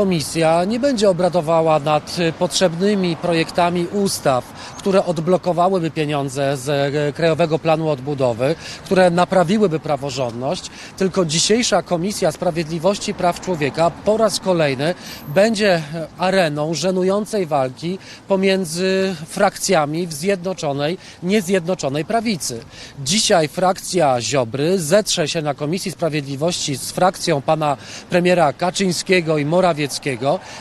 komisja nie będzie obradowała nad potrzebnymi projektami ustaw, które odblokowałyby pieniądze z e, Krajowego Planu Odbudowy, które naprawiłyby praworządność, tylko dzisiejsza Komisja Sprawiedliwości i Praw Człowieka po raz kolejny będzie areną żenującej walki pomiędzy frakcjami w zjednoczonej, niezjednoczonej prawicy. Dzisiaj frakcja Ziobry zetrze się na Komisji Sprawiedliwości z frakcją pana premiera Kaczyńskiego i Morawieckiego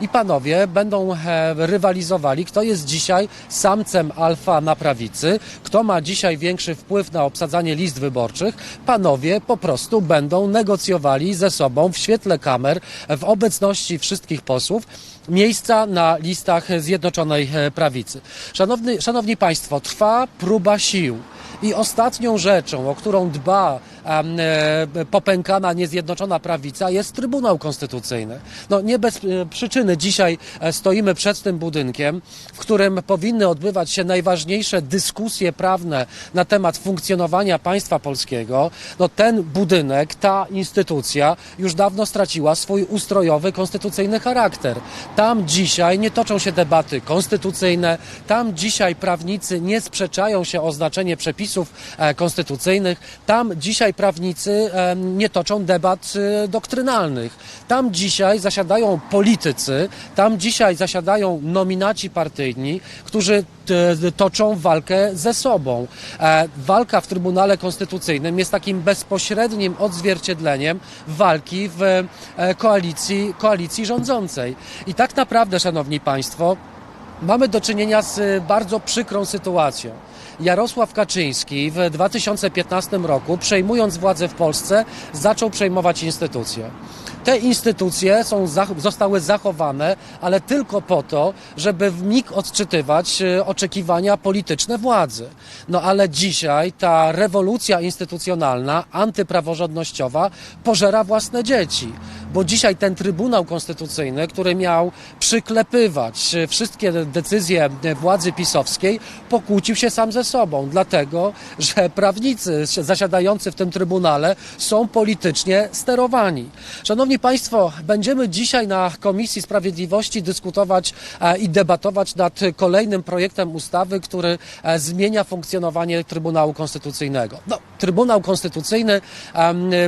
i panowie będą e, rywalizowali, kto jest dzisiaj samcem alfa na prawicy, kto ma dzisiaj większy wpływ na obsadzanie list wyborczych. Panowie po prostu będą negocjowali ze sobą w świetle kamer, w obecności wszystkich posłów miejsca na listach Zjednoczonej e, Prawicy. Szanowny, szanowni Państwo, trwa próba sił. I ostatnią rzeczą, o którą dba e, popękana, niezjednoczona prawica, jest Trybunał Konstytucyjny. No, nie bez e, przyczyny dzisiaj e, stoimy przed tym budynkiem, w którym powinny odbywać się najważniejsze dyskusje prawne na temat funkcjonowania państwa polskiego. No, ten budynek, ta instytucja już dawno straciła swój ustrojowy, konstytucyjny charakter. Tam dzisiaj nie toczą się debaty konstytucyjne, tam dzisiaj prawnicy nie sprzeczają się o znaczenie przepisów e, konstytucyjnych, tam dzisiaj prawnicy nie toczą debat e, doktrynalnych. Tam dzisiaj zasiadają politycy, tam dzisiaj zasiadają nominaci partyjni, którzy toczą walkę ze sobą. E, Walka w Trybunale Konstytucyjnym jest takim bezpośrednim odzwierciedleniem walki w koalicji, koalicji rządzącej. I tak naprawdę, Szanowni Państwo, mamy do czynienia z e, bardzo przykrą sytuacją. Jarosław Kaczyński w 2015 roku, przejmując władzę w Polsce, zaczął przejmować instytucje. Te instytucje są, zostały zachowane, ale tylko po to, żeby w mig odczytywać e, oczekiwania polityczne władzy. No ale dzisiaj ta rewolucja instytucjonalna, antypraworządnościowa pożera własne dzieci. Bo dzisiaj ten Trybunał Konstytucyjny, który miał przyklepywać e, wszystkie decyzje e, władzy pisowskiej, pokłócił się sam ze sobą, dlatego że prawnicy zasiadający w tym Trybunale są politycznie sterowani. Szanowni Państwo, będziemy dzisiaj na Komisji Sprawiedliwości dyskutować e, i debatować nad kolejnym projektem ustawy, który e, zmienia funkcjonowanie Trybunału Konstytucyjnego. No, Trybunał Konstytucyjny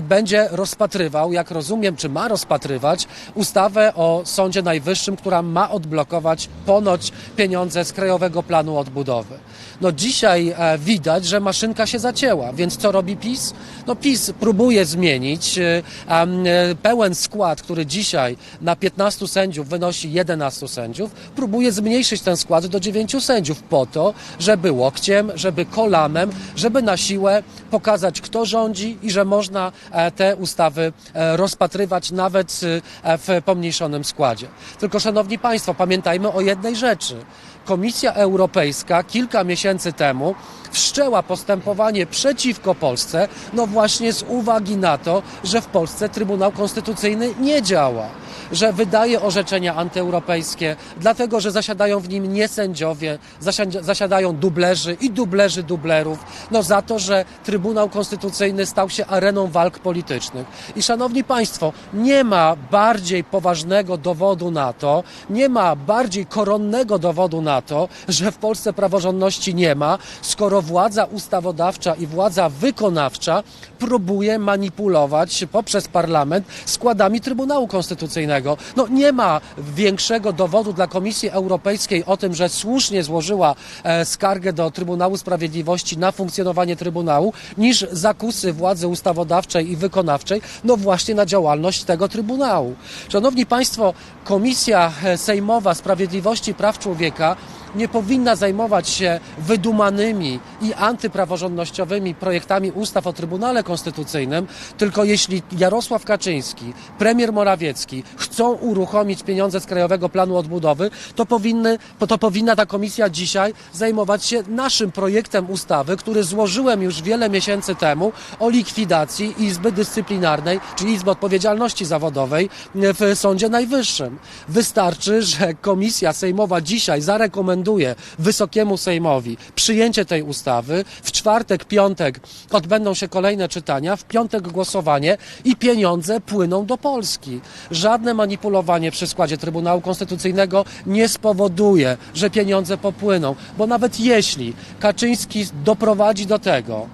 będzie rozpatrywał, jak rozumiem, czy ma rozpatrywać ustawę o Sądzie Najwyższym, która ma odblokować ponoć pieniądze z Krajowego Planu Odbudowy. No dzisiaj e, widać, że maszynka się zacięła, więc co robi PiS? No PiS próbuje zmienić e, e, pełen skład, który dzisiaj na 15 sędziów wynosi 11 sędziów, próbuje zmniejszyć ten skład do 9 sędziów po to, żeby łokciem, żeby kolanem, żeby na siłę pokazać, kto rządzi i że można te ustawy rozpatrywać nawet w pomniejszonym składzie. Tylko, szanowni państwo, pamiętajmy o jednej rzeczy. Komisja Europejska kilka miesięcy temu wszczęła postępowanie przeciwko Polsce, no właśnie z uwagi na to, że w Polsce Trybunał Konstytucyjny nie działa, że wydaje orzeczenia antyeuropejskie, dlatego że zasiadają w nim nie sędziowie, zasiad- zasiadają dublerzy i dublerzy dublerów, no za to, że Trybunał Konstytucyjny stał się areną walk politycznych. I szanowni państwo, nie ma bardziej poważnego dowodu na to, nie ma bardziej koronnego dowodu na to, że w Polsce praworządności nie ma, skoro władza ustawodawcza i władza wykonawcza próbuje manipulować poprzez parlament składami Trybunału Konstytucyjnego. No nie ma większego dowodu dla Komisji Europejskiej o tym, że słusznie złożyła e, skargę do Trybunału Sprawiedliwości na funkcjonowanie Trybunału, niż zakusy władzy ustawodawczej i wykonawczej, no właśnie na działalność tego Trybunału. Szanowni Państwo, Komisja e, Sejmowa Sprawiedliwości i Praw Człowieka nie powinna zajmować się wydumanymi i antypraworządnościowymi projektami ustaw o Trybunale Konstytucyjnym, tylko jeśli Jarosław Kaczyński, premier Morawiecki chcą uruchomić pieniądze z Krajowego Planu Odbudowy, to, powinny, to powinna ta komisja dzisiaj zajmować się naszym projektem ustawy, który złożyłem już wiele miesięcy temu o likwidacji Izby Dyscyplinarnej, czyli Izby Odpowiedzialności Zawodowej w Sądzie Najwyższym. Wystarczy, że komisja sejmowa dzisiaj zarekomenduje rekomenduję Wysokiemu Sejmowi przyjęcie tej ustawy. W czwartek, piątek odbędą się kolejne czytania, w piątek głosowanie i pieniądze płyną do Polski. Żadne manipulowanie przy składzie Trybunału Konstytucyjnego nie spowoduje, że pieniądze popłyną, bo nawet jeśli Kaczyński doprowadzi do tego,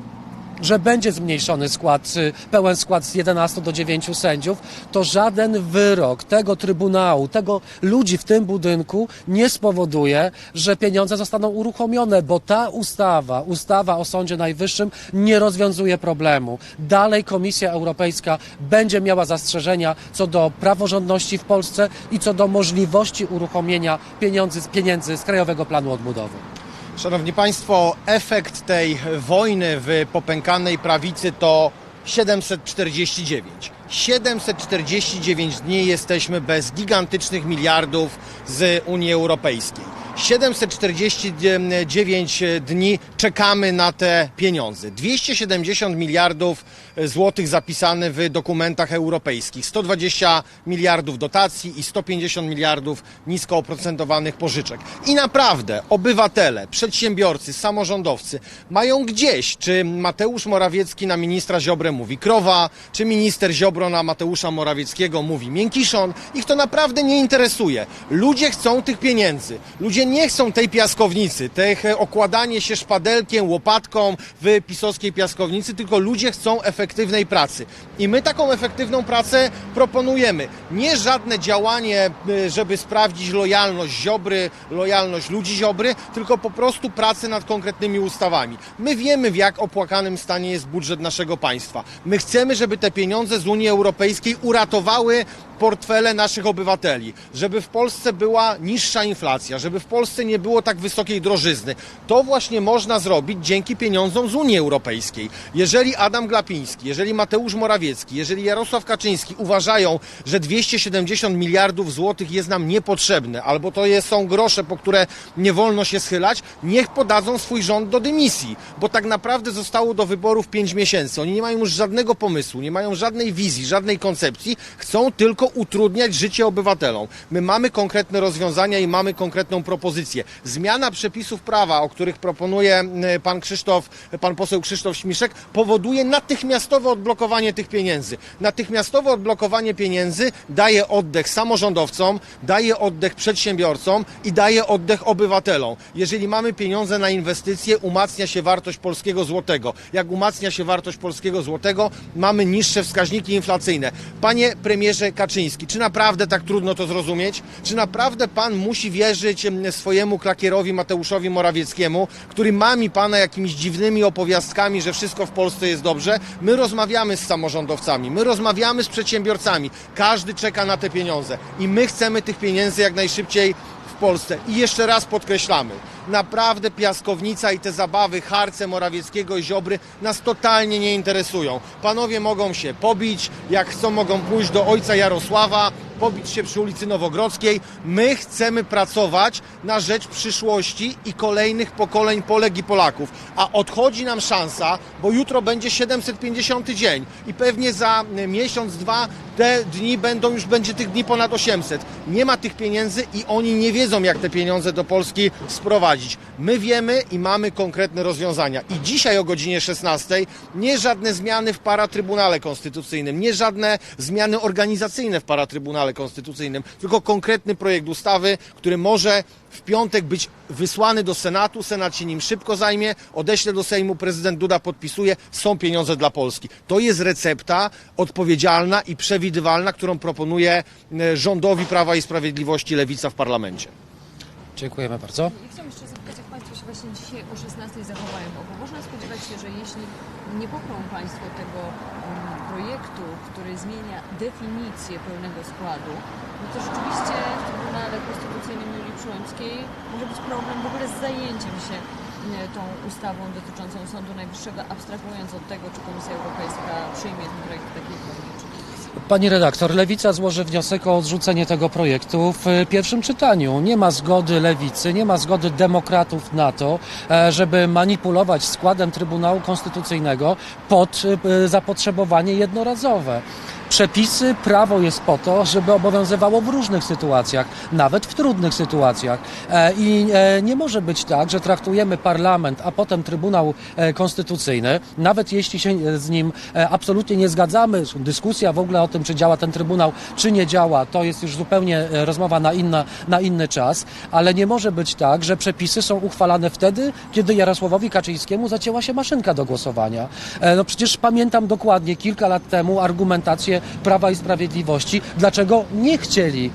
że będzie zmniejszony skład, y, pełen skład z 11 do 9 sędziów, to żaden wyrok tego Trybunału, tego ludzi w tym budynku nie spowoduje, że pieniądze zostaną uruchomione, bo ta ustawa, ustawa o Sądzie Najwyższym nie rozwiązuje problemu. Dalej Komisja Europejska będzie miała zastrzeżenia co do praworządności w Polsce i co do możliwości uruchomienia pieniędzy, pieniędzy z Krajowego Planu Odbudowy. Szanowni Państwo, efekt tej wojny w popękanej prawicy to 749. 749 dni jesteśmy bez gigantycznych miliardów z Unii Europejskiej. 749 dni czekamy na te pieniądze. 270 miliardów złotych zapisane w dokumentach europejskich. 120 miliardów dotacji i 150 miliardów nisko oprocentowanych pożyczek. I naprawdę obywatele, przedsiębiorcy, samorządowcy mają gdzieś, czy Mateusz Morawiecki na ministra Ziobrę mówi krowa, czy minister Ziobro na Mateusza Morawieckiego mówi miękiszon. Ich to naprawdę nie interesuje. Ludzie chcą tych pieniędzy. Ludzie nie chcą tej piaskownicy, tych e, okładanie się szpadelkiem, łopatką w pisowskiej piaskownicy, tylko ludzie chcą efektywnej pracy. I my taką efektywną pracę proponujemy. Nie żadne działanie, e, żeby sprawdzić lojalność Ziobry, lojalność ludzi Ziobry, tylko po prostu pracę nad konkretnymi ustawami. My wiemy, w jak opłakanym stanie jest budżet naszego państwa. My chcemy, żeby te pieniądze z Unii Europejskiej uratowały portfele naszych obywateli, żeby w Polsce była niższa inflacja, żeby w Polsce nie było tak wysokiej drożyzny. To właśnie można zrobić dzięki pieniądzom z Unii Europejskiej. Jeżeli Adam Glapiński, jeżeli Mateusz Morawiecki, jeżeli Jarosław Kaczyński uważają, że 270 miliardów złotych jest nam niepotrzebne, albo to jest, są grosze, po które nie wolno się schylać, niech podadzą swój rząd do dymisji, bo tak naprawdę zostało do wyborów 5 miesięcy. Oni nie mają już żadnego pomysłu, nie mają żadnej wizji, żadnej koncepcji, chcą tylko utrudniać życie obywatelom. My mamy konkretne rozwiązania i mamy konkretną propozycję. Zmiana przepisów prawa, o których proponuje e, pan Krzysztof, pan poseł Krzysztof Śmiszek, powoduje natychmiastowe odblokowanie tych pieniędzy. Natychmiastowe odblokowanie pieniędzy daje oddech samorządowcom, daje oddech przedsiębiorcom i daje oddech obywatelom. Jeżeli mamy pieniądze na inwestycje, umacnia się wartość polskiego złotego. Jak umacnia się wartość polskiego złotego, mamy niższe wskaźniki inflacyjne. Panie premierze Kaczyński, czy naprawdę tak trudno to zrozumieć? Czy naprawdę pan musi wierzyć em, swojemu klakierowi Mateuszowi Morawieckiemu, który mami pana jakimiś dziwnymi opowiastkami, że wszystko w Polsce jest dobrze? My rozmawiamy z samorządowcami, my rozmawiamy z przedsiębiorcami. Każdy czeka na te pieniądze i my chcemy tych pieniędzy jak najszybciej Polsce. I jeszcze raz podkreślamy, naprawdę piaskownica i te zabawy Harce, Morawieckiego i Ziobry nas totalnie nie interesują. Panowie mogą się pobić, jak chcą mogą pójść do ojca Jarosława, pobić się przy ulicy Nowogrodzkiej. My chcemy pracować na rzecz przyszłości i kolejnych pokoleń Polek i Polaków. A odchodzi nam szansa, bo jutro będzie 750 dzień i pewnie za miesiąc, dwa te dni będą, już będzie tych dni ponad 800. Nie ma tych pieniędzy i oni nie wiedzą, jak te pieniądze do Polski sprowadzić. My wiemy i mamy konkretne rozwiązania. I dzisiaj o godzinie 16 nie żadne zmiany w paratrybunale konstytucyjnym, nie żadne zmiany organizacyjne w paratrybunale konstytucyjnym, tylko konkretny projekt ustawy, który może w piątek być wysłany do Senatu, Senat się nim szybko zajmie, odeśle do Sejmu, prezydent Duda podpisuje, są pieniądze dla Polski. To jest recepta odpowiedzialna i przewidywalna, którą proponuje e, rządowi Prawa i Sprawiedliwości Lewica w parlamencie. Dziękujemy bardzo. I chciałam jeszcze zapytać, jak Państwo się właśnie dzisiaj o 16 zachowają, bo można spodziewać się, że jeśli nie poprą Państwo tego projektu, który zmienia definicję pełnego składu, no to rzeczywiście w Trybunale Konstytucyjnym Julii Przyłębskiej może być problem w ogóle z zajęciem się mm, tą ustawą dotyczącą Sądu Najwyższego, abstrahując od tego, czy Komisja Europejska przyjmie ten projekt w takiej formie, czy. Pani redaktor, Lewica złoży wniosek o odrzucenie tego projektu w e, pierwszym czytaniu. Nie ma zgody Lewicy, nie ma zgody demokratów na to, e, żeby manipulować składem Trybunału Konstytucyjnego pod e, zapotrzebowanie jednorazowe. Przepisy, prawo jest po to, żeby obowiązywało w różnych sytuacjach, nawet w trudnych sytuacjach. E, I e, nie może być tak, że traktujemy parlament, a potem Trybunał e, Konstytucyjny, nawet jeśli się z nim absolutnie nie zgadzamy, dyskusja w ogóle o tym, czy działa ten Trybunał, czy nie działa, to jest już zupełnie rozmowa na, inna, na inny czas, ale nie może być tak, że przepisy są uchwalane wtedy, kiedy Jarosławowi Kaczyńskiemu zacięła się maszynka do głosowania. No przecież pamiętam dokładnie kilka lat temu argumentację Prawa i Sprawiedliwości, dlaczego nie chcieli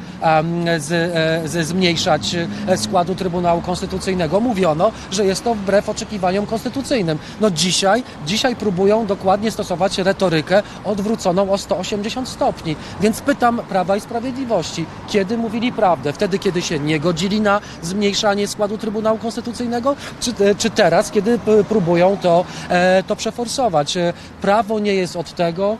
z, e, z, zmniejszać e, składu Trybunału Konstytucyjnego. Mówiono, że jest to wbrew oczekiwaniom konstytucyjnym. No dzisiaj, dzisiaj próbują dokładnie stosować retorykę odwróconą o 180 stopni. Więc pytam Prawa i Sprawiedliwości, kiedy mówili prawdę? Wtedy, kiedy się nie godzili na zmniejszanie składu Trybunału Konstytucyjnego, czy, czy teraz, kiedy próbują to, e, to przeforsować? E, Prawo nie jest od tego,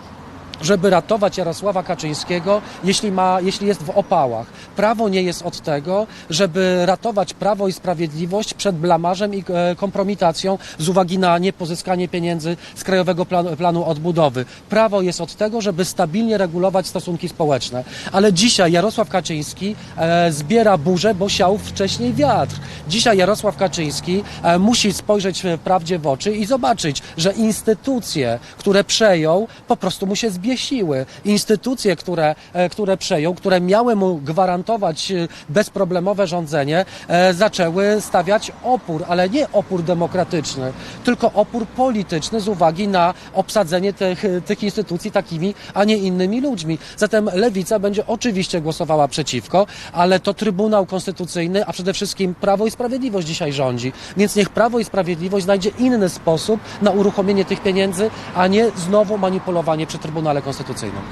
żeby ratować Jarosława Kaczyńskiego, jeśli, ma, jeśli jest w opałach. Prawo nie jest od tego, żeby ratować Prawo i Sprawiedliwość przed blamarzem i e, kompromitacją z uwagi na niepozyskanie pieniędzy z Krajowego Planu, Odbudowy. Prawo jest od tego, żeby stabilnie regulować stosunki społeczne. Ale dzisiaj Jarosław Kaczyński e, zbiera burzę, bo siał wcześniej wiatr. Dzisiaj Jarosław Kaczyński e, musi spojrzeć prawdzie w oczy i zobaczyć, że instytucje, które przejął, po prostu mu się zbiesiły. Instytucje, które, e, które przejął, które miały mu gwarantować e, bezproblemowe rządzenie, e, zaczęły stawiać opór, ale nie opór demokratyczny, tylko opór polityczny z uwagi na obsadzenie tych, tych instytucji takimi, a nie innymi ludźmi. Zatem Lewica będzie oczywiście głosowała przeciwko, ale to Trybunał Konstytucyjny, a przede wszystkim Prawo i Sprawiedliwość dzisiaj rządzi. Więc niech Prawo i Sprawiedliwość znajdzie inny sposób na uruchomienie tych pieniędzy, a nie znowu manipulowanie przy Trybunale Konstytucyjnym.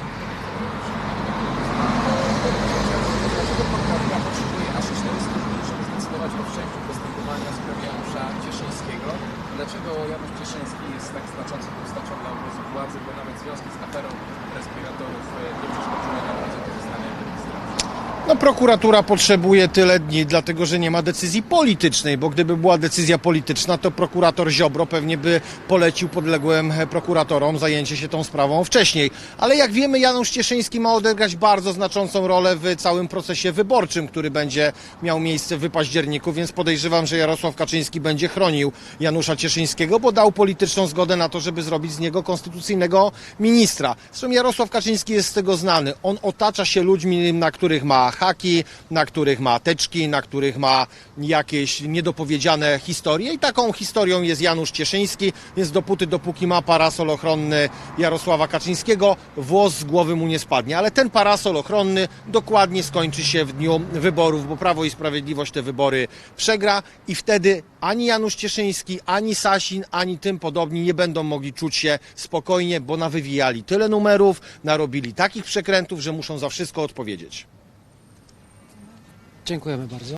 prokuratura potrzebuje aż 400 dni, żeby zdecydować o wszczęciu postępowania w sprawie Janusza Cieszyńskiego. Dlaczego Janusz Cieszyński jest tak znaczącą postacią dla obozu władzy, bo nawet związki z aferą respiratorów e, nie przeszkodziły na. No, prokuratura potrzebuje tyle dni, dlatego że nie ma decyzji politycznej, bo gdyby była decyzja polityczna, to prokurator Ziobro pewnie by polecił podległym prokuratorom zajęcie się tą sprawą wcześniej. Ale jak wiemy, Janusz Cieszyński ma odegrać bardzo znaczącą rolę w całym procesie wyborczym, który będzie miał miejsce w październiku, więc podejrzewam, że Jarosław Kaczyński będzie chronił Janusza Cieszyńskiego, bo dał polityczną zgodę na to, żeby zrobić z niego konstytucyjnego ministra. Zresztą Jarosław Kaczyński jest z tego znany. On otacza się ludźmi, na których ma haki, na których ma teczki, na których ma jakieś niedopowiedziane historie i taką historią jest Janusz Cieszyński, więc dopóty, dopóki ma parasol ochronny Jarosława Kaczyńskiego, włos z głowy mu nie spadnie. Ale ten parasol ochronny dokładnie skończy się w dniu wyborów, bo Prawo i Sprawiedliwość te wybory przegra i wtedy ani Janusz Cieszyński, ani Sasin, ani tym podobni nie będą mogli czuć się spokojnie, bo nawywijali tyle numerów, narobili takich przekrętów, że muszą za wszystko odpowiedzieć. Dziękujemy bardzo.